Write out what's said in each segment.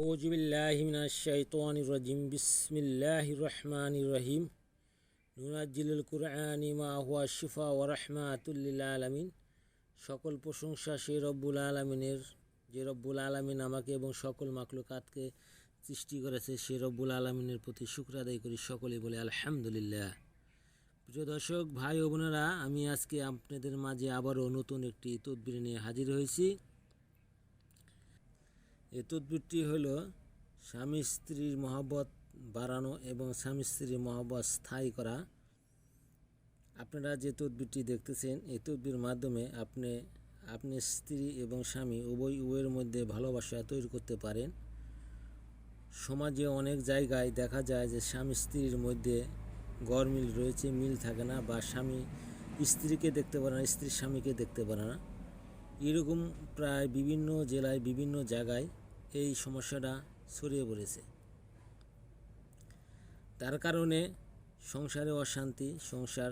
أعوذ بالله من الشيطان الرجيم بسم الله الرحمن الرحيم ننزل القرآن ما هو الشفاء ورحمة للعالمين সকল প্রশংসা সেই রব্বুল আলমিনের যে রব্বুল আলমিন আমাকে এবং সকল মাকলুকাতকে সৃষ্টি করেছে সেই রব্বুল আলমিনের প্রতি শুক্র আদায় করি সকলেই বলে আলহামদুলিল্লাহ প্রিয় দর্শক ভাই ও বোনেরা আমি আজকে আপনাদের মাঝে আবারও নতুন একটি তদবির নিয়ে হাজির হয়েছি এই তদবিরটি হল স্বামী স্ত্রীর মহব্বত বাড়ানো এবং স্বামী স্ত্রীর মহব্বত স্থায়ী করা। আপনারা যে তদবিরটি দেখতেছেন, এই তদবির মাধ্যমে আপনি আপনি স্ত্রী এবং স্বামী উভয় উভয়ের মধ্যে ভালোবাসা তৈরি করতে পারেন। সমাজে অনেক জায়গায় দেখা যায় যে স্বামী স্ত্রীর মধ্যে গড় মিল রয়েছে, মিল থাকে না বা স্বামী স্ত্রীকে দেখতে পারে না, স্ত্রী স্বামীকে দেখতে পারে না। এরকম প্রায় বিভিন্ন জেলায়, বিভিন্ন জায়গায় এই সমস্যাটা ছড়িয়ে পড়েছে। তার কারণে সংসারে অশান্তি, সংসার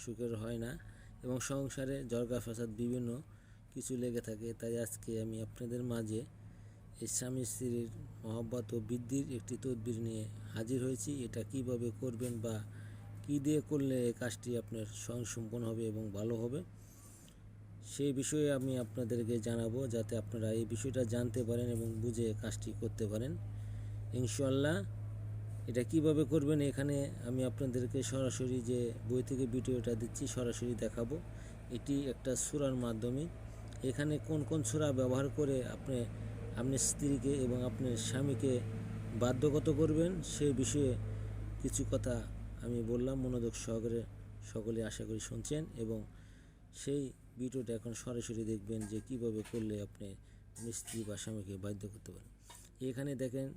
সুখের হয় না এবং সংসারে জর্গা ফাসাদ বিভিন্ন কিছু লেগে থাকে। তাই আজকে আমি আপনাদের মাঝে এই স্বামী স্ত্রীর মহব্বত ও বৃদ্ধির একটি তদবির নিয়ে হাজির হয়েছি। এটা কীভাবে করবেন বা কী দিয়ে করলে এই কাজটি আপনার স্বয়ংসম্পন্ন হবে এবং ভালো হবে? সেই বিষয়ে আমি আপনাদেরকে জানাব যাতে আপনারা এই বিষয়টা জানতে পারেন এবং বুঝে কাজটি করতে পারেন। ইনশাল্লাহ এটা কীভাবে করবেন এখানে আমি আপনাদেরকে সরাসরি যে বই থেকে ভিডিওটা দিচ্ছি সরাসরি দেখাবো। এটি একটা সুরার মাধ্যমে। এখানে কোন কোন সুরা ব্যবহার করে আপনি আপনার স্ত্রীকে এবং আপনার স্বামীকে বাধ্যগত করবেন সেই বিষয়ে কিছু কথা আমি বললাম। মনোযোগ সহকারে সকলে আশা করি শুনছেন এবং সেই ভিডিওটা এখন সরাসরি দেখবেন যে কীভাবে করলে আপনি স্ত্রী বা স্বামীকে বাধ্য করতে পারেন। এখানে দেখেন,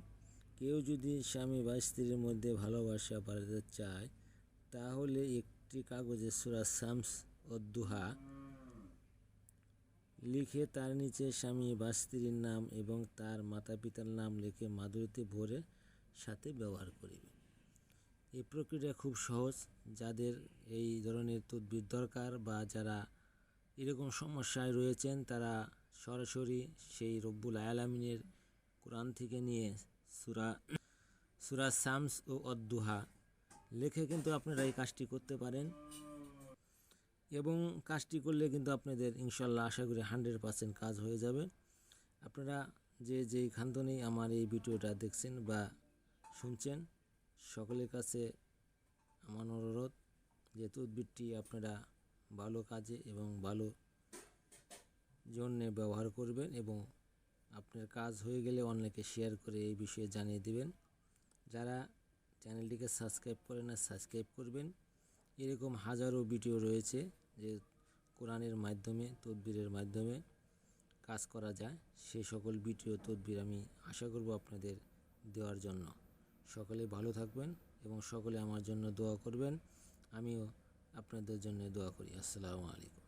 কেউ যদি স্বামী বা স্ত্রীর মধ্যে ভালোবাসা বাড়াতে চায়, তাহলে একটি কাগজে সুরা শামস ও দুহা লিখে তার নিচে স্বামী বা স্ত্রীর নাম এবং তার মাতা পিতার নাম লিখে মাদুরিতে ভরে সাথে ব্যবহার করিবে। এই প্রক্রিয়া খুব সহজ। যাদের এই ধরনের তদবির দরকার বা যারা এরকম সমস্যায় রয়েছেন তারা সরাসরি সেই রব্বুল আয়ালামিনের কোরআন থেকে নিয়ে সুরা সুরা সামস ও অদ্দুহা লেখে কিন্তু আপনারা এই কাজটি করতে পারেন। এবং কাজটি করলে কিন্তু আপনাদের ইনশাল্লাহ আশা করি হান্ড্রেড পার্সেন্ট কাজ হয়ে যাবে। আপনারা যে যেই খান্তনেই আমার এই ভিডিওটা দেখছেন বা শুনছেন, সকলের কাছে আমার অনুরোধ যে তদবিরটি আপনারা ভালো কাজে এবং ভালো জন্যে ব্যবহার করবেন এবং আপনার কাজ হয়ে গেলে অন্যকে শেয়ার করে এই বিষয়ে জানিয়ে দিবেন। যারা চ্যানেলটিকে সাবস্ক্রাইব করে না সাবস্ক্রাইব করবেন। এরকম হাজারো ভিডিও রয়েছে যে কোরআনের মাধ্যমে, তদবিরের মাধ্যমে কাজ করা যায়। সেই সকল ভিডিও তদবির আমি আশা করব আপনাদের দেওয়ার জন্য। সকলে ভালো থাকবেন এবং সকলে আমার জন্য দোয়া করবেন। আমিও আপনাদের জন্য দোয়া করি। আসসালামু আলাইকুম।